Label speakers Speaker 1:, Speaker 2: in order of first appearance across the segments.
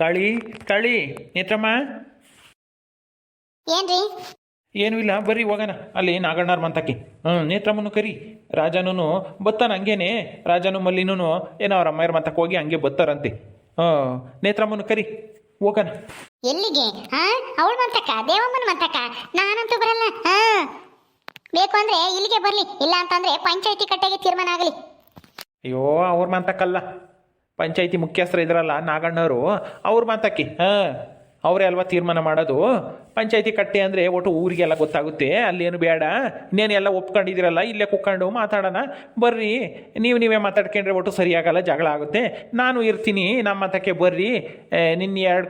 Speaker 1: ಕಾಳಿ ಕಳಿ ನೇತ್ರಮ್ಮ.
Speaker 2: ಏನ್ರಿ?
Speaker 1: ಏನೂ ಇಲ್ಲ ಬರ್ರಿ ಹೋಗೋಣ. ಅಲ್ಲಿ ನಾಗಣ್ಣಾರ್ ಮಂತಕ್ಕೆ. ಹ್ಞೂ ನೇತ್ರಮ್ಮನು ಕರಿ. ರಾಜನೂ ಬತ್ತಾನ ಹಂಗೇನೆ. ರಾಜನು ಮಲ್ಲಿನೂ ಏನೋ ಅವ್ರ ಅಮ್ಮಯ್ಯರ ಮಂತಕ್ಕೆ ಹೋಗಿ ಹಂಗೆ ಬತ್ತಾರಂತೆ. ಹ್ಞೂ ನೇತ್ರಮ್ಮನು ಕರಿ. ಹೋಗೋಣ.
Speaker 2: ಎಲ್ಲಿಗೆ? ಹಾ ಅವಳ ಮಂತಕ್ಕ ದೇವಮ್ಮನ ಮಂತಕ್ಕ? ನಾನಂತೂ ಬರಲ್ಲ. ಹಾ. ಬೇಕು ಅಂದ್ರೆ ಇಲ್ಲಿಗೆ ಬರ್ಲಿ. ಇಲ್ಲ ಅಂತಂದ್ರೆ ಪಂಚಾಯತಿ ಕಟ್ಟೆಗೆ ತೀರ್ಮಾನ ಆಗಲಿ.
Speaker 1: ಅಯ್ಯೋ ಅವ್ರ ಮಂತಕ್ಕಲ್ಲ. ಪಂಚಾಯತಿ ಮುಖ್ಯಸ್ಥರು ಇದ್ರಲ್ಲ ನಾಗಣ್ಣವರು ಅವ್ರು ಮಾತಾಕಿ ಹಾಂ. ಅವರೇ ಅಲ್ವಾ ತೀರ್ಮಾನ ಮಾಡೋದು? ಪಂಚಾಯತಿ ಕಟ್ಟೆ ಅಂದರೆ ಒಟ್ಟು ಊರಿಗೆಲ್ಲ ಗೊತ್ತಾಗುತ್ತೆ. ಅಲ್ಲೇನು ಬೇಡ. ಇನ್ನೇನು ಎಲ್ಲ ಒಪ್ಕೊಂಡಿದ್ದೀರಲ್ಲ? ಇಲ್ಲೇ ಕುಕ್ಕೊಂಡು ಮಾತಾಡೋಣ. ಬರ್ರಿ. ನೀವು ನೀವೇ ಮಾತಾಡ್ಕೊಂಡ್ರೆ ಒಟ್ಟು ಸರಿಯಾಗಲ್ಲ, ಜಗಳ ಆಗುತ್ತೆ. ನಾನು ಇರ್ತೀನಿ, ನಮ್ಮ ಮತಕ್ಕೆ ಬರ್ರಿ. ನಿನ್ನ ಎರಡು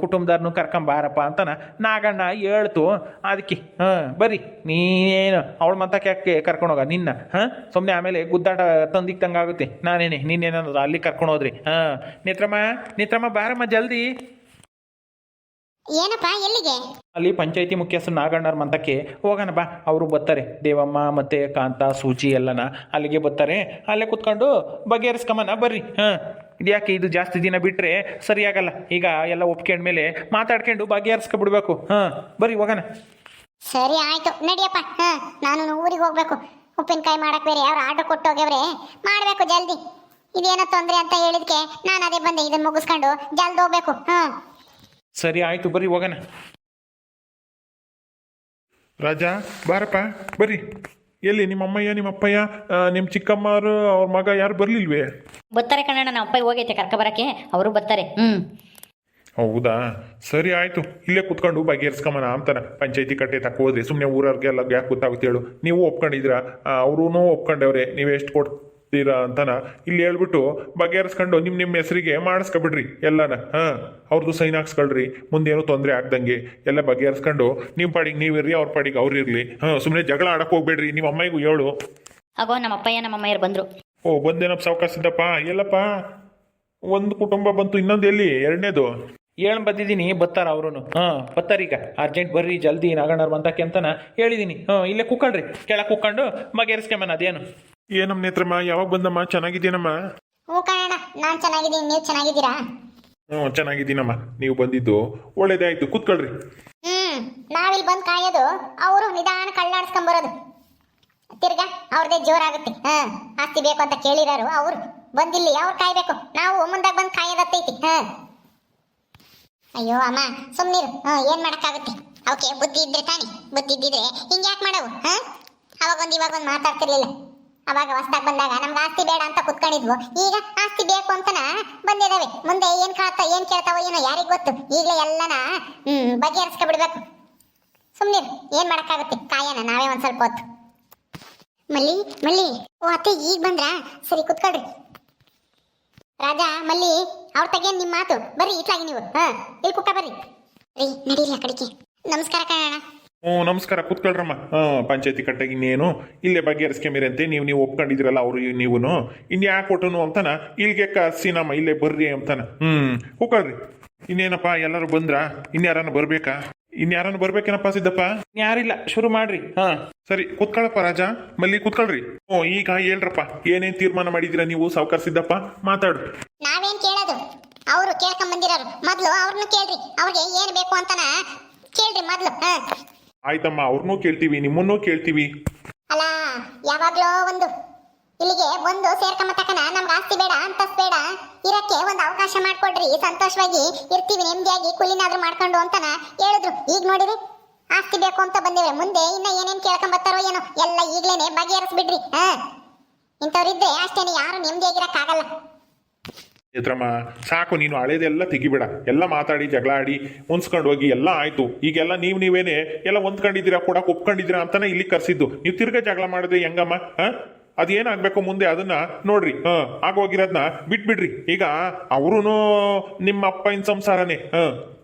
Speaker 1: ಕುಟುಂಬದಾರನು ಕರ್ಕೊಂಬಾರಪ್ಪ ಅಂತನ. ನಾಗಣ್ಣ ಹೇಳ್ತು. ಅದಕ್ಕೆ, ಹಾಂ, ಬರ್ರಿ. ನೀನೇನು, ಅವಳ ಮತಕ್ಕೆ ಕರ್ಕೊಂಡೋಗ ನಿನ್ನ, ಹಾಂ? ಸುಮ್ಮನೆ ಆಮೇಲೆ ಗುದ್ದಾಟ ತಂದಿಕ್ದಂಗೆ ಆಗುತ್ತೆ ನಾನೇನೆ ಏನಂದ್ರೆ ಅಲ್ಲಿ ಕರ್ಕೊಂಡು ಹೋದ್ರಿ. ಹಾಂ. ನಿತ್ರಮ್ಮ ನಿತ್ರಮ್ಮ, ಬಾರಮ್ಮ, ಜಲ್ದಿ.
Speaker 2: ಏನಪ್ಪ ಎಲ್ಲಿಗೆ?
Speaker 1: ಅಲ್ಲಿ ಪಂಚಾಯತಿ ಮುಖ್ಯಸ್ಥರು ನಾಗಣ್ಣರ ಮಂತಕ್ಕೆ ಹೋಗೋಣ ಬಾ ಅವರು ಬರ್ತಾರೆ. ದೇವಮ್ಮ ಮತ್ತೆ ಕಾಂತ ಸೂಚಿ ಎಲ್ಲನ ಅಲ್ಲಿಗೆ ಬರ್ತಾರೆ. ಅಲ್ಲೇ ಕುತ್ಕೊಂಡು ಬಗೆಹರಿಸ್ಕೊಂಬನ ಬರ್ರಿ. ಹಾ ಇದ್ಯಾಕೆ ಇದು ಜಾಸ್ತಿ ದಿನ ಬಿಟ್ಟರೆ ಸರಿಯಾಗಲ್ಲ. ಈಗ ಎಲ್ಲ ಒಪ್ಕೊಂಡ್ಮೇಲೆ ಮಾತಾಡ್ಕೊಂಡು ಬಗೆಹರಿಸ್ಕೊಬಿಡ್ಬೇಕು. ಹಾ ಬರ್ರಿ ಹೋಗೋಣ.
Speaker 2: ಸರಿ ಆಯ್ತು ನಡಿಯಪ್ಪ. ಹಾ ನಾನು ಊರಿಗೆ ಹೋಗ್ಬೇಕು. ಉಪ್ಪಿನಕಾಯಿ ಮಾಡಕ್ ಬೇರೆ ಅವ್ರು ಆರ್ಡರ್ ಕೊಟ್ಟೋಗ್ಯವ್ರೆ ಮಾಡ್ಬೇಕು ಜಲ್ದಿ. ಇದೇನೋ ತೊಂದ್ರೆ ಅಂತ ಹೇಳಿದ್ಕೆ ನಾನು ಅದೇ ಬಂದೆ ಇದನ್ನ ಮುಗಿಸ್ಕೊಂಡು ಜಲ್ದಿ ಹೋಗ್ಬೇಕು. ಹಾ.
Speaker 1: ಸರಿ ಆಯಿತು ಬರ್ರಿ ಹೋಗೋಣ.
Speaker 3: ರಾಜ ಬಾರಪ್ಪ ಬರ್ರಿ. ಎಲ್ಲಿ ನಿಮ್ಮ ಅಮ್ಮಯ್ಯ ನಿಮ್ಮ ಅಪ್ಪಯ್ಯ ನಿಮ್ಮ ಚಿಕ್ಕಮ್ಮರು ಅವ್ರ ಮಗ ಯಾರು ಬರ್ಲಿಲ್ವೇ?
Speaker 4: ಬರ್ತಾರೆ ಕಣಣ್ಣ ನಮ್ಮ ಅಪ್ಪ ಹೋಗೈತೆ ಕರ್ಕ ಬರಕ್ಕೆ. ಅವರು ಬರ್ತಾರೆ. ಹ್ಞೂ
Speaker 3: ಹೌದಾ? ಸರಿ ಆಯ್ತು. ಇಲ್ಲೇ ಕುತ್ಕೊಂಡು ಬಗೆಹರಿಸ್ಕೊಂಬನ ಅಂತಾನ. ಪಂಚಾಯತಿ ಕಟ್ಟೆ ತಕ್ಕ ಹೋದ್ರಿ. ಸುಮ್ಮನೆ ಊರವ್ರಿಗೆಲ್ಲ ಯಾಕೆ ಗೊತ್ತಾಗುತ್ತೆ ಹೇಳು. ನೀವು ಒಪ್ಕೊಂಡಿದ್ರ ಅವ್ರೂ ಒಪ್ಕೊಂಡವ್ರೆ. ನೀವು ಎಷ್ಟು ಕೊಡ್ತೀರಾ ಅಂತಾನ ಇಲ್ಲಿ ಹೇಳ್ಬಿಟ್ಟು ಬಗೆಹರಿಸ್ಕೊಂಡು ನಿಮ್ಮ ನಿಮ್ಮ ಹೆಸರಿಗೆ ಮಾಡಿಸ್ಕೊಬಿಡ್ರಿ ಎಲ್ಲನ. ಹಾಂ ಅವ್ರದ್ದು ಸೈನ್ ಹಾಕ್ಸ್ಕೊಳ್ರಿ. ಮುಂದೇನು ತೊಂದರೆ ಆಗ್ದಂಗೆ ಎಲ್ಲ ಬಗೆಹರಿಸ್ಕೊಂಡು ನಿಮ್ಮ ಪಾಡಿಗೆ ನೀವಿರ್ರಿ ಅವ್ರ ಪಾಡಿಗೆ ಅವ್ರು ಇರಲಿ. ಹಾಂ ಸುಮ್ಮನೆ ಜಗಳ ಆಡಕ್ಕೆ ಹೋಗ್ಬೇಡ್ರಿ. ನಿಮ್ಮ ಅಮ್ಮಗೂ ಹೇಳು.
Speaker 4: ಆಗೋ ನಮ್ಮ ಅಪ್ಪಯ್ಯ ನಮ್ಮ ಅಮ್ಮಯ್ಯರು ಬಂದರು.
Speaker 3: ಓ ಬಂದೇನಪ್ಪ ಸಾವ್ಕಾಸ ಇದ್ದಪ್ಪ? ಎಲ್ಲಪ್ಪ? ಒಂದು ಕುಟುಂಬ ಬಂತು ಇನ್ನೊಂದು ಎಲ್ಲಿ? ಎರಡನೇದು?
Speaker 1: ಹೇಳಿ ಬಂದಿದ್ದೀನಿ ಬತ್ತಾರ ಅವರು ಹಾಂ ಬತ್ತಾರೀಗ ಅರ್ಜೆಂಟ್ ಬರ್ರಿ ಜಲ್ದಿ ನಾಗಣ್ಣವ್ರು ಬಂದಕ್ಕೆ ಅಂತನ ಹೇಳಿದ್ದೀನಿ ಹಾಂ ಇಲ್ಲೇ ಕುಕ್ಕಳ್ರಿ ಕೆಳಗೆ ಕುಕ್ಕೊಂಡು ಬಗೆಹರಿಸ್ಕೊಂಬನ ಅದೇನು.
Speaker 3: ಏನಮ್ಮ ನೇತ್ರಮ್ಮ ಯಾವಾಗ ಬಂದಮ್ಮ? ಚೆನ್ನಾಗಿದ್ದೀನಮ್ಮ?
Speaker 2: ಹ್ಞೂ ಕಾಣ ನಾನು ಚೆನ್ನಾಗಿದ್ದೀನಿ ನೀವು ಚೆನ್ನಾಗಿದ್ದೀರಾ?
Speaker 3: ಹ್ಞೂ ಚೆನ್ನಾಗಿದ್ದೀನಮ್ಮ. ನೀವು ಬಂದಿದ್ದು ಒಳ್ಳೇದೇ ಆಯ್ತು ಕೂತ್ಕೊಳ್ರಿ.
Speaker 2: ಹ್ಮ್ ನಾವಿಲ್ಲಿ ಬಂದು ಕಾಯೋದು ಅವರು ನಿಧಾನ ಕಳ್ಳಾಡ್ಸ್ಕೊಂಬರೋದು ತಿರ್ಗಾ ಅವ್ರದೇ ಜೋರಾಗುತ್ತೆ. ಹಾ ಆಸ್ತಿ ಬೇಕು ಅಂತ ಕೇಳಿರೋರು ಅವ್ರು. ಬಂದಿಲ್ಲಿ ಅವ್ರು ಕಾಯ್ಬೇಕು. ನಾವು ಮುಂದಾಗ ಬಂದು ಕಾಯೋದತ್ತೈತಿ. ಹಾ. ಅಯ್ಯೋ ಅಮ್ಮ ಸುಮ್ನಿರು. ಹಾ ಏನ್ ಮಾಡಕ್ಕಾಗುತ್ತೆ? ಅವಕ್ಕೆ ಬುದ್ಧಿ ಇದ್ರೆ ತಾನೆ. ಬುದ್ಧಿ ಇದ್ದಿದ್ರೆ ಹಿಂಗ್ ಯಾಕೆ ಮಾಡವು? ಹಾ? ಅವಾಗ ಒಂದ್ ಇವಾಗ ಒಂದ್ ಮಾತಾಡ್ತಿರ್ಲಿಲ್ಲ. ಅವಾಗ ಹೊಸ್ದಾಗ್ ಬಂದಾಗ ನಮ್ಗೆ ಆಸ್ತಿ ಬೇಡ ಅಂತ ಕುತ್ಕೊಂಡಿದ್ವು. ಈಗ ಆಸ್ತಿ ಬೇಕು ಅಂತನ ಬಂದಿದಾವೆ. ಮುಂದೆ ಏನ್ ಕಾತ ಏನ್ ಕೇಳ್ತಾವ ಏನೋ ಯಾರಿಗ್ ಗೊತ್ತು. ಈಗಲೇ ಎಲ್ಲನ, ಹ್ಮ್, ಬಗೆಹರಿಸ್ಕೊಬಿಡ್ಬೇಕು. ಸುಮ್ನೆ ಏನ್ ಮಾಡಕ್ಕಾಗುತ್ತೆ? ಕಾಯನ, ನಾವೇ ಒಂದ್ ಸ್ವಲ್ಪ ಹೊತ್ತು. ಮಲ್ಲಿ ಮಲ್ಲಿ, ಓ ಅತ್ತೆ, ಈಗ ಬಂದ್ರ? ಸರಿ, ಕುತ್ಕೊಳ್ರಿ. ರಾಜ, ಮಲ್ಲಿ, ಅವ್ರ ತಗೇನ್ ನಿಮ್ ಮಾತು? ಬರ್ರಿ, ಇಟ್ಲಾಗಿ ನೀವು. ಹಾ, ಇಲ್ಲಿ ಕುಕ್ಕ ಬರ್ರಿ. ರೀ, ನಡೀರಿ ಆ ಕಡೆಗೆ. ನಮಸ್ಕಾರ
Speaker 3: ಹ್ಞೂ ನಮಸ್ಕಾರ. ಕೂತ್ಕೊಳ್ರಮ್ಮ. ಹಾಂ ಪಂಚಾಯತಿ ಕಟ್ಟಾಗಿ ಇನ್ನೇನು? ಇಲ್ಲೇ ಬಗೆಹರಿಸ್ಕೊಂಬಿರಂತೆ ನೀವು ನೀವು ಒಪ್ಕೊಂಡಿದ್ದೀರಲ್ಲ ಅವರು ನೀವು ಯಾಕೆ ಕೊಟ್ಟನು ಅಂತಾನ? ಇಲ್ಲಿಗೆ ಕಸಿನಮ್ಮ ಇಲ್ಲೇ ಬರ್ರಿ ಅಂತಾನ. ಹ್ಞೂ ಹೋಗ್ರಿ ಇನ್ನೇನಪ್ಪ ಎಲ್ಲರೂ ಬಂದ್ರ? ಇನ್ಯಾರನ್ನ ಬರ್ಬೇಕಾ? ಇನ್ಯಾರನ್ನ ಬರ್ಬೇಕೇನಪ್ಪ ಸಿದ್ದಪ್ಪ?
Speaker 1: ಯಾರಿಲ್ಲ. ಶುರು ಮಾಡ್ರಿ. ಹಾ
Speaker 3: ಸರಿ. ಕೂತ್ಕೊಳ್ಳಪ್ಪ ರಾಜ. ಮಲ್ಲಿ ಕೂತ್ಕೊಳ್ರಿ. ಓ ಈಗ ಹೇಳ್ರಪ್ಪ. ಏನೇನ್ ತೀರ್ಮಾನ ಮಾಡಿದಿರ ನೀವು ಸಾವುಕಾರ ಸಿದ್ದಪ್ಪ? ಮಾತಾಡು.
Speaker 2: ನಾವೇನ್ ಕೇಳೋದು? ಅವರು ಕೇಳ್ಕೊಂಡ್ ಬಂದಿರೋರು ಮೊದ್ಲು ಅವ್ರನ್ನ ಕೇಳ್ರಿ. ಅವ್ರಿಗೆ ಏನ್ ಬೇಕು ಅಂತನ ಕೇಳ್ರಿ ಮೊದ್ಲು. ಹಾ.
Speaker 3: ಆಯ್ತಮ್ಮ, ಅವ್ರನ್ನೂ ಕೇಳ್ತೀವಿ, ನಿಮ್ಮನ್ನೂ ಕೇಳ್ತೀವಿ.
Speaker 2: ಅಲ್ಲ, ಯಾವಾಗ್ಲೋ ಒಂದು. ಇಲ್ಲಿಗೆ ಒಂದು ಸೇರ್ಕೊಂಬತಕನ ನಮ್ಗೆ ಆಸ್ತಿ ಬೇಡ ಅಂತಸ್ ಬೇಡ. ಇರಕ್ಕೆ ಒಂದು ಅವಕಾಶ ಮಾಡ್ಕೊಡ್ರಿ, ಸಂತೋಷವಾಗಿ ಇರ್ತೀವಿ, ನೆಮ್ಮದಿಯಾಗಿ ಕುಲಿನಾದ್ರೂ ಮಾಡ್ಕೊಂಡು ಅಂತನ ಹೇಳಿದ್ರು. ಈಗ ನೋಡಿರಿ, ಆಸ್ತಿ ಬೇಕು ಅಂತ ಬಂದಿವೆ. ಮುಂದೆ ಇನ್ನ ಏನೇನ್ ಕೇಳ್ಕೊಂಬತ್ತಾರೋ ಏನೋ, ಎಲ್ಲ ಈಗ್ಲೇನೆ ಬಗೆಹರಿಸ್ಬಿಡ್ರಿ, ಹಾ. ಇಂಥವ್ರಿದ್ರೆ ಅಷ್ಟೇನೆ, ಯಾರು ನೆಮ್ಮದಿಯಾಗಿರಕ್ಕಾಗಲ್ಲ
Speaker 3: ನೇತ್ರಮ್ಮ ಸಾಕು, ನೀನು ಹಳೇದೆಲ್ಲ ತೆಗಿಬೇಡ. ಎಲ್ಲ ಮಾತಾಡಿ, ಜಗಳ ಆಡಿ ಹೊಂದ್ಸ್ಕೊಂಡು ಹೋಗಿ, ಎಲ್ಲ ಆಯ್ತು. ಈಗೆಲ್ಲ ನೀವು ನೀವೇನೆ, ಎಲ್ಲ ಹೊಂದ್ಕೊಂಡಿದ್ದೀರಾ ಕೂಡ, ಒಪ್ಕೊಂಡಿದ್ದೀರಾ ಅಂತಾನೆ ಇಲ್ಲಿ ಕರ್ಸಿದ್ದು. ನೀವು ತಿರ್ಗಾ ಜಗಳ ಮಾಡಿದ್ರೆ ಹೆಂಗಮ್ಮ, ಹಾ? ಅದೇನಾಗ್ಬೇಕು ಮುಂದೆ ಅದನ್ನ ನೋಡ್ರಿ. ಹ ಆಗೋಗಿರೋದನ್ನ ಬಿಟ್ಬಿಡ್ರಿ. ಈಗ ಅವ್ರೂ ನಿಮ್ಮ ಅಪ್ಪನ ಸಂಸಾರನೇ, ಹ?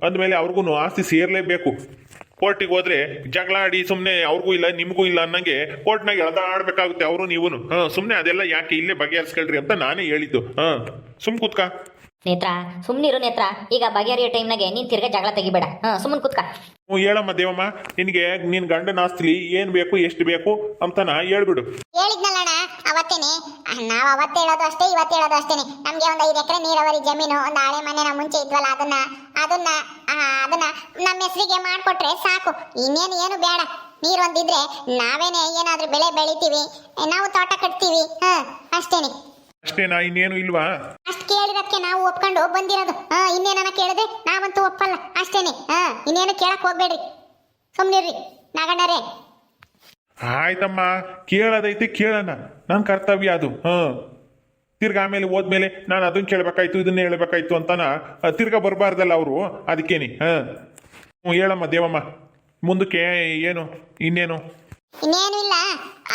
Speaker 3: ಅಂದಮೇಲೆ ಅವ್ರಿಗೂ ಆಸ್ತಿ ಸೇರ್ಲೇಬೇಕು. ಕೋರ್ಟಿಗೆ ಹೋದ್ರೆ ಜಗಳ ಆಡಿ ಸುಮ್ಮನೆ ಅವ್ರಿಗೂ ಇಲ್ಲ, ನಿಮಗೂ ಇಲ್ಲ ಅನ್ನಂಗೆ ಕೋರ್ಟ್ನಾಗ ಎಳ್ದಾಡ್ಬೇಕಾಗುತ್ತೆ ಅವರು ನೀವು ಹಾ ಸುಮ್ಮನೆ ಅದೆಲ್ಲ ಯಾಕೆ ಇಲ್ಲೇ ಬಗೆಹರಿಸ್ಕೊಳ್ರಿ ಅಂತ ನಾನೇ ಹೇಳಿದ್ದು. ಹಾ. ಸುಮ್ ಕುತ್ಕ.
Speaker 4: ನೇತ್ರ ಸುಮ್ಮನಿರು ನೇತ್ರ. ಈಗ ಬಗೆಹರಿಯೋ ಟೈಮ್ನಾಗೆ ನೀನು ತಿರ್ಗಾ ಜಗಳ ತೆಗಿಬೇಡ. ಸುಮ್ಮನ್ ಸುಮ್ಮನೆ ಕುತ್ಕ.
Speaker 3: ಹ್ಞೂ ಹೇಳಮ್ಮ ದೇವಮ್ಮ ನಿನಗೆ ನಿನ್ ಗಂಡನ ಆಸ್ತಿಲಿ ಏನು ಬೇಕು ಎಷ್ಟು ಬೇಕು ಅಂತನ ಹೇಳ್ಬಿಡು.
Speaker 2: ಹೇಳಿದ್ನಲ್ಲಣ್ಣ ಅವತ್ತೇನೆ. ನಾವ್ ಅವತ್ತು ಹೇಳೋದು ಅಷ್ಟೇ ಇವತ್ತು ಹೇಳೋದು ಅಷ್ಟೇನೆ. ನಮ್ಗೆ ಒಂದ್ ಐದು ಎಕರೆ ನೀರಾವರಿ ಜಮೀನು ಒಂದು ಹಳೆ ಮನೆ ನಾವು ಮುಂಚೆ ಇದ್ವಲ್ಲ ಅದನ್ನ ಅದನ್ನ ಆ, ಅದನ್ನ ನಮ್ಮ ಹೆಸರಿಗೆ ಮಾಡ್ಕೊಟ್ರೆ ಸಾಕು. ಇನ್ನೇನು ಏನು ಬೇಡ. ನೀರು ಒಂದಿದ್ರೆ ನಾವೇನೆ ಏನಾದ್ರೂ ಬೆಳೆ ಬೆಳಿತೀವಿ ನಾವು ತೋಟ ಕಟ್ತೀವಿ ಹ ಅಷ್ಟೇನೆ.
Speaker 3: ಅಷ್ಟೇನಾ ಇನ್ನೇನು ಇಲ್ವಾ?
Speaker 2: ಅಷ್ಟ್ ಕೇಳಿದಕ್ಕೆ ನಾವು ಒಪ್ಕೊಂಡು ಬಂದಿರೋದು. ಹಾ ಇನ್ನೇನ ಕೇಳದೆ ನಾವಂತೂ ಒಪ್ಪಲ್ಲ. ಅಷ್ಟೇನೆ. ಹಾ ಇನ್ನೇನು ಕೇಳಕ್ ಹೋಗ್ಬೇಡ್ರಿ. ಸುಮ್ನಿರ್ರಿ ನಾಗಣ್ಣರೇ.
Speaker 3: ಆಯ್ತಮ್ಮ ಕೇಳೋದೈತೆ ಕೇಳೋಣ. ನನ್ನ ಕರ್ತವ್ಯ ಅದು. ಹಾಂ. ತಿರ್ಗಾ ಆಮೇಲೆ ಹೋದ್ಮೇಲೆ ನಾನು ಅದನ್ನ ಕೇಳಬೇಕಾಯ್ತು ಇದನ್ನ ಹೇಳ್ಬೇಕಾಯ್ತು ಅಂತಾನ ತಿರ್ಗ ತಿರ್ಗಾ ಬರಬಾರ್ದಲ್ಲ ಅವರು. ಅದಕ್ಕೇನಿ. ಹಾಂ. ಹ್ಞೂ ಹೇಳಮ್ಮ ದೇವಮ್ಮ. ಮುಂದಕ್ಕೆ ಏನು ಇನ್ನೇನು?
Speaker 2: ಇನ್ನೇನು ಇಲ್ಲ.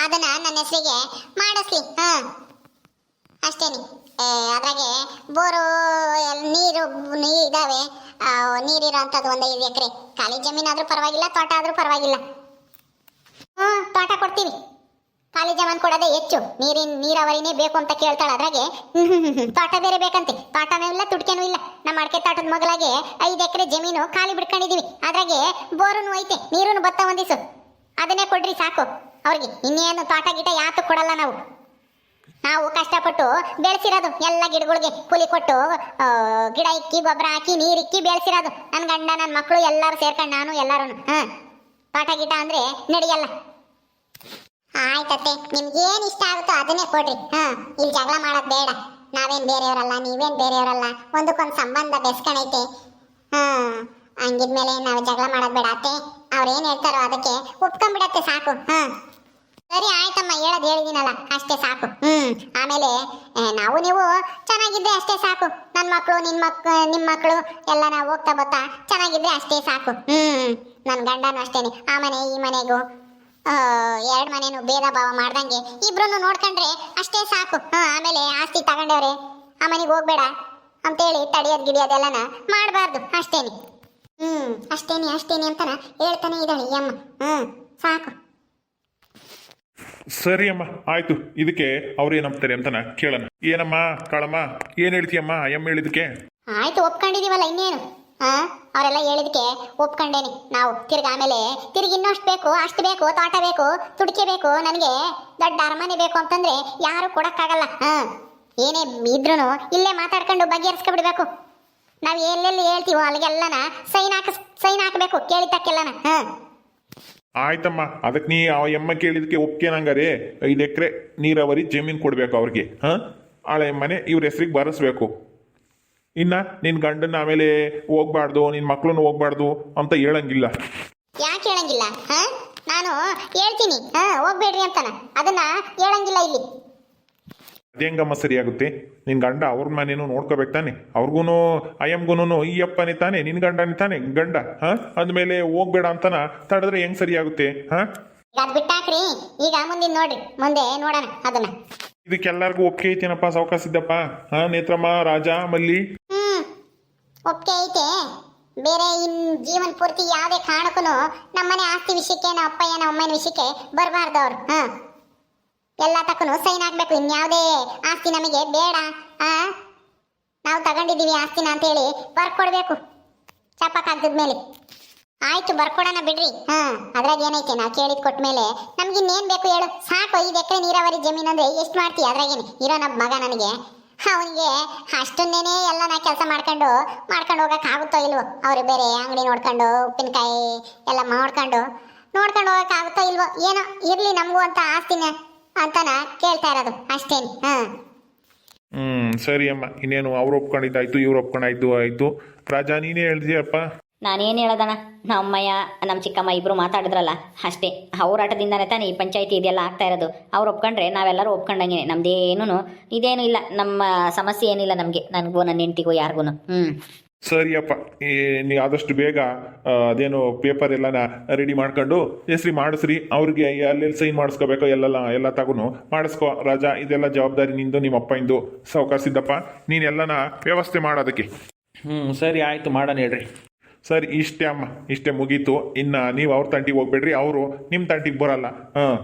Speaker 2: ಅದನ್ನ ನನ್ನ ಹೆಸರಿಗೆ ಮಾಡಿಸ್ಲಿ. ಹಾ. ಅಷ್ಟೇನಿ. ಅದ್ರಾಗೆ ಬೋರು ನೀರು ನೀರು ಇದಾವೆ. ನೀರಿರೋಂಥದ್ದು ಒಂದು ಐದು ಎಕರೆ. ಖಾಲಿ ಆದರೂ ಪರವಾಗಿಲ್ಲ, ತೋಟ ಆದರೂ ಪರವಾಗಿಲ್ಲ. ಹ್ಞೂ, ತೋಟ ಕೊಡ್ತೀವಿ ಖಾಲಿ ಜಮೀನು ಕೊಡೋದೇ ಹೆಚ್ಚು. ನೀರಿನ, ನೀರಾವರಿನೇ ಬೇಕು ಅಂತ ಕೇಳ್ತಾಳೆ ಅದ್ರಾಗೆ. ತೋಟ ಬೇರೆ ಬೇಕಂತೆ. ತೋಟನೂ ಇಲ್ಲ ತುಡ್ಕೆನೂ ಇಲ್ಲ. ನಮ್ಮ ಅಡಿಕೆ ತೋಟದ ಮಗಳಾಗೆ ಐದು ಎಕರೆ ಜಮೀನು ಖಾಲಿ ಬಿಡ್ಕೊಂಡಿದೀವಿ ಅದ್ರಾಗೆ ಬೋರುನು ಐತೆ, ನೀರುನು ಬತ್ತ ಒಂದಿಸು. ಅದನ್ನೇ ಕೊಡ್ರಿ ಸಾಕು ಅವ್ರಿಗೆ. ಇನ್ನೇನು ತೋಟ ಗಿಟ ಯಾತು ಕೊಡಲ್ಲ ನಾವು. ನಾವು ಕಷ್ಟಪಟ್ಟು ಬೆಳೆಸಿರೋದು ಎಲ್ಲ ಗಿಡಗಳಿಗೆ ಕೂಲಿ ಕೊಟ್ಟು ಗಿಡ ಇಕ್ಕಿ, ಗೊಬ್ಬರ ಹಾಕಿ ನೀರಿಕ್ಕಿ ಬೆಳೆಸಿರೋದು. ನನ್ನ ಗಂಡ ನನ್ನ ಮಕ್ಕಳು ಎಲ್ಲರೂ ಸೇರ್ಕೊಂಡು ನಾನು ಎಲ್ಲರೂ ಹಾ. ಪಾಠ ಗಿಟ ಅಂದ್ರೆ ನಡೆಯಲ್ಲ. ಆಯ್ತತ್ತೆ. ನಿಮ್ಗೇನು ಇಷ್ಟ ಆಗುತ್ತೋ ಅದನ್ನೇ ಕೊಡ್ರಿ. ಹಾ. ಇಲ್ಲಿ ಜಗಳ ಮಾಡೋದು ಬೇಡ. ನಾವೇನ್ ಬೇರೆಯವರಲ್ಲ, ನೀವೇನ್ ಬೇರೆಯವರಲ್ಲ. ಒಂದಕ್ಕೊಂದು ಸಂಬಂಧ ಬೆಸ್ಕೊಂಡೈತೆ ಹಾ. ಹಂಗಿದ್ಮೇಲೆ ನಾವು ಜಗಳ ಮಾಡೋದು ಬೇಡ ಅತ್ತೆ. ಅವ್ರೇನ್ ಹೇಳ್ತಾರೋ ಅದಕ್ಕೆ ಒಪ್ಕೊಂಡ್ಬಿಡತ್ತೆ ಸಾಕು. ಹಾ. ಸರಿ ಆಯ್ತಮ್ಮ ಹೇಳೋದು ಹೇಳಿದಿನಲ್ಲ ಅಷ್ಟೇ ಸಾಕು. ಹ್ಮ್. ಆಮೇಲೆ ನಾವು ನೀವು ಚೆನ್ನಾಗಿದ್ರೆ ಅಷ್ಟೇ ಸಾಕು. ನನ್ನ ಮಕ್ಕಳು ನಿನ್ ಮಕ್ ನಿಮ್ಮ ಮಕ್ಕಳು ಎಲ್ಲ ನಾವು ಹೋಗ್ತಾ ಬರ್ತಾ ಚೆನ್ನಾಗಿದ್ರೆ ಅಷ್ಟೇ ಸಾಕು. ಹ್ಮ್. ನನ್ನ ಗಂಡನು ಅಷ್ಟೇನೆ. ಆ ಮನೆ ಈ ಮನೆಗೂ ಎರಡು ಮನೇನು ಭೇದ ಭಾವ ಮಾಡ್ದಂಗೆ ಇಬ್ರು ನೋಡ್ಕೊಂಡ್ರೆ ಅಷ್ಟೇ ಸಾಕು. ಹಾ ಆಮೇಲೆ ಆಸ್ತಿ ತಗೊಂಡವ್ರೆ ಆ ಮನೆಗೆ ಹೋಗ್ಬೇಡ ಅಂತೇಳಿ ತಡಿಯೋದ್ ಗಿಡಿಯೋದೆಲ್ಲನ ಮಾಡಬಾರ್ದು ಅಷ್ಟೇನೆ. ಹ್ಮ್. ಅಷ್ಟೇನೆ ಅಷ್ಟೇನೆ ಅಂತಾನೆ ಹೇಳ್ತಾನೆ ಇದ್ದಾಳೆ ಈ ಅಮ್ಮ. ಹ್ಮ್ ಸಾಕು.
Speaker 3: ಸರಿ ಅಮ್ಮ, ಆಯ್ತು. ಇದಕ್ಕೆ ಅವ್ರು ಏನಂತಾರೆ ಅಂತಾನ ಕೇಳೋಣ. ಏನಮ್ಮ, ಕಾಳಮ್ಮ, ಏನ್ ಹೇಳ್ತೀಯಮ್ಮ ಎಮ್ಮ ಹೇಳಿದಕ್ಕೆ
Speaker 2: ಆಯ್ತು, ಒಪ್ಕೊಂಡಿದೀವಲ್ಲ ಇನ್ನೇನು? ಹಾ ಅವರೆಲ್ಲ ಹೇಳಿದಕ್ಕೆ ಒಪ್ಕೊಂಡೇನಿ. ನಾವು ತಿರ್ಗ ಆಮೇಲೆ ತಿರ್ಗಿ ಇನ್ನಷ್ಟು ಬೇಕು, ಅಷ್ಟು ಬೇಕು, ತೋಟ ಬೇಕು, ತುಡಿಕೆ ಬೇಕು, ನನಗೆ ದೊಡ್ಡ ಅರಮನೆ ಬೇಕು ಅಂತಂದ್ರೆ ಯಾರು ಕೊಡಕ್ಕಾಗಲ್ಲ. ಹಾ ಏನೇ ಇದ್ರು ಇಲ್ಲೇ ಮಾತಾಡ್ಕೊಂಡು ಬಗೆಹರಿಸ್ಕೊಬಿಡ್ಬೇಕು. ನಾವು ಎಲ್ಲೆಲ್ಲಿ ಹೇಳ್ತೀವೋ ಅಲ್ಲಿಗೆಲ್ಲನ ಸೈನ್ ಹಾಕ ಸೈನ್ ಹಾಕಬೇಕು ಕೇಳಿದ್ದಕ್ಕೆಲ್ಲನ. ಹಾ
Speaker 3: ಆಯ್ತಮ್ಮ, ಅದಕ್ಕೆ ನೀ ಆ ಎಮ್ಮ ಕೇಳಿದಕ್ಕೆ ಒಪ್ಕೇನಂಗಾರೆ ಐದು ಎಕರೆ ನೀರಾವರಿ ಜಮೀನು ಕೊಡಬೇಕು ಅವ್ರಿಗೆ, ಹಾಂ? ಆಳೆ ಮನೆ ಇವ್ರ ಹೆಸ್ರಿಗೆ ಬರೆಸ್ಬೇಕು. ಇನ್ನ ನಿನ್ನ ಗಂಡನ ಆಮೇಲೆ ಹೋಗ್ಬಾರ್ದು ನಿನ್ನ ಮಕ್ಕಳು ಹೋಗ್ಬಾರ್ದು ಅಂತ ಹೇಳಂಗಿಲ್ಲ.
Speaker 2: ಯಾಕೆ ಹೇಳಂಗಿಲ್ಲ ನಾನು ಹೇಳ್ತೀನಿ ಹೋಗ್ಬೇಡ್ರಿ ಅಂತಾನ, ಅದನ್ನ ಹೇಳಂಗಿಲ್ಲ ಇಲ್ಲಿ.
Speaker 3: ಅದೇಂಗಮ್ಮ ಸರಿಯಾಗುತ್ತೆ. ನಿನ್ನ ಗಂಡ ಅವ್ರ ಮನೇನು ನೋಡ್ಕೋಬೇಕು ತಾನೆ. ಅವ್ರಿಗೂ ಅಯ್ಯಮ್ಗೂ ಈ ಅಪ್ಪನೇ ತಾನೆ ನಿನ್ನ ಗಂಡನೇ ತಾನೆ ಗಂಡ ಹಾಂ? ಅಂದಮೇಲೆ ಹೋಗ್ಬೇಡ ಅಂತನ ತಡೆದ್ರೆ ಹೆಂಗ್ ಸರಿಯಾಗುತ್ತೆ ಹಾಂ?
Speaker 2: ಅದ್ ಬಿಟ್ಟಾಕ್ರಿ. ಈಗ ಮುಂದಿನ ನೋಡ್ರಿ. ಮುಂದೆ ನೋಡೋಣ ಅದನ್ನ.
Speaker 3: ಇದಕ್ಕೆಲ್ಲರಿಗೂ ಒಪ್ಪಿಗೆ ಐತೇನಪ್ಪ ಸಾವಕಾಶ ಇದ್ದಪ್ಪ ಹಾಂ? ನೇತ್ರಮ್ಮ ರಾಜ ಮಲ್ಲಿ?
Speaker 2: ಹ್ಮ್. ಒಪ್ಪಿಗೆ ಐತೆ. ಬೇರೆ ಇನ್ ಜೀವನ ಪೂರ್ತಿ ಯಾವುದೇ ಕಾರಣಕ್ಕೂ ನಮ್ಮನೆ ಆಸ್ತಿ ವಿಷಯಕ್ಕೆ ನಮ್ಮ ಅಪ್ಪ ನಮ್ಮ ಅಮ್ಮನ ವಿಷಯಕ್ಕೆ ಬರಬಾರ್ದು ಅವ್ರು ಹಾ? ಎಲ್ಲ ತಕ್ಕನು ಸೈನ್ ಹಾಕ್ಬೇಕು. ಇನ್ಯಾವುದೇ ಆಸ್ತಿ ನಮಗೆ ಬೇಡ, ಆ? ನಾವು ತಗೊಂಡಿದ್ದೀವಿ ಆಸ್ತಿನ ಅಂತ ಹೇಳಿ ಬರ್ಕೊಡ್ಬೇಕು ಕಾಗ್ದದ ಮೇಲೆ. ಆಯ್ತು, ಬರ್ಕೊಡೋಣ ಬಿಡ್ರಿ. ಹಾ, ಅದ್ರಾಗ ಏನೈತೆ ನಾವು ಕೇಳಿದ್ ಕೊಟ್ಮೇಲೆ ನಮ್ಗೆ ಇನ್ನೇನ್ ಬೇಕು ಹೇಳು. ಸಾಕು, ಐದು ಎಕರೆ ನೀರಾವರಿ ಜಮೀನ್ ಅಂದ್ರೆ ಎಷ್ಟು ಮಾಡ್ತೀಯ ಅದ್ರಾಗೇನೆ ಇರೋ ನಮ್ಮ ಮಗ ನನಗೆ. ಅವನಿಗೆ ಅಷ್ಟನ್ನೇನೆ ಎಲ್ಲ ನಾ ಕೆಲಸ ಮಾಡ್ಕೊಂಡು ಮಾಡ್ಕೊಂಡು ಹೋಗಕ್ ಆಗುತ್ತೋ ಇಲ್ವೋ? ಅವ್ರು ಬೇರೆ ಅಂಗಡಿ ನೋಡ್ಕೊಂಡು, ಉಪ್ಪಿನಕಾಯಿ ಎಲ್ಲ ಮಾಡ್ಕೊಂಡು, ನೋಡ್ಕೊಂಡು ಹೋಗಕ್ ಆಗುತ್ತೋ ಇಲ್ವೋ? ಏನೋ ಇರ್ಲಿ ನಮಗೂ ಅಂತ ಆಸ್ತಿನ. ಅಂತಾನ ಕೇಳ್ತಾ ಇರೋದು ಅಷ್ಟೇನು ಹಾ.
Speaker 3: ಹ್ಮ್ ಸರಿ ಅಮ್ಮ. ಇನ್ನೇನು ಅವ್ರು ಒಪ್ಕೊಂಡಿದ್ದಾಯ್ತು ಇವ್ರು ಒಪ್ಕೊಂಡಾಯ್ತು ಆಯ್ತು. ರಾಜಾ ನೀನೇ ಹೇಳ್ದಿಯಪ್ಪ
Speaker 4: ನಾನೇನು ಹೇಳೋದಣ್ಣ? ನಮ್ಮಯ್ಯ ನಮ್ಮ ಚಿಕ್ಕಮ್ಮ ಇಬ್ಬರು ಮಾತಾಡಿದ್ರಲ್ಲ ಅಷ್ಟೇ. ಹೋರಾಟದಿಂದನೇ ತಾನೇ ಈ ಪಂಚಾಯತಿ ಇದೆಲ್ಲ ಆಗ್ತಾ ಇರೋದು. ಅವ್ರು ಒಪ್ಕೊಂಡ್ರೆ ನಾವೆಲ್ಲರೂ ಒಪ್ಕೊಂಡಂಗೆ ನಮ್ದೇನು ಇದೇನು ಇಲ್ಲ. ನಮ್ಮ ಸಮಸ್ಯೆ ಏನಿಲ್ಲ ನಮಗೆ ನನಗೂ ನನ್ನ ಹೆಂಡ್ತಿಗೂ ಯಾರಿಗೂ ಹ್ಞೂ
Speaker 3: ಸರಿಯಪ್ಪ ಈ ನೀ ಆದಷ್ಟು ಬೇಗ ಅದೇನು ಪೇಪರ್ ಎಲ್ಲನ ರೆಡಿ ಮಾಡ್ಕೊಂಡು ಹೆಸ್ರಿ ಮಾಡಿಸ್ರಿ ಅವ್ರಿಗೆ ಎಲ್ಲೆಲ್ಲಿ ಸೈನ್ ಮಾಡಿಸ್ಕೋಬೇಕು ಎಲ್ಲೆಲ್ಲ ಎಲ್ಲ ತಗೊಂಡು ಮಾಡಿಸ್ಕೋ ರಾಜ ಇದೆಲ್ಲ ಜವಾಬ್ದಾರಿ ನಿಂದು ನಿಮ್ಮ ಅಪ್ಪಂದು ಸಾವ್ಕಾರ್ ಸಿದ್ದಪ್ಪ ಎಲ್ಲನ ವ್ಯವಸ್ಥೆ ಮಾಡೋದಕ್ಕೆ
Speaker 1: ಹ್ಞೂ ಸರಿ ಆಯಿತು ಮಾಡೋಣ ಹೇಳ್ರಿ.
Speaker 3: ಸರಿ ಇಷ್ಟೇ ಅಮ್ಮ ಇಷ್ಟೇ ಮುಗೀತು. ಇನ್ನು ನೀವು ಅವ್ರ ತಂಟಿಗೆ ಹೋಗ್ಬೇಡ್ರಿ ಅವರು ನಿಮ್ಮ ತಂಟಿಗೆ ಬರಲ್ಲ. ಹಾಂ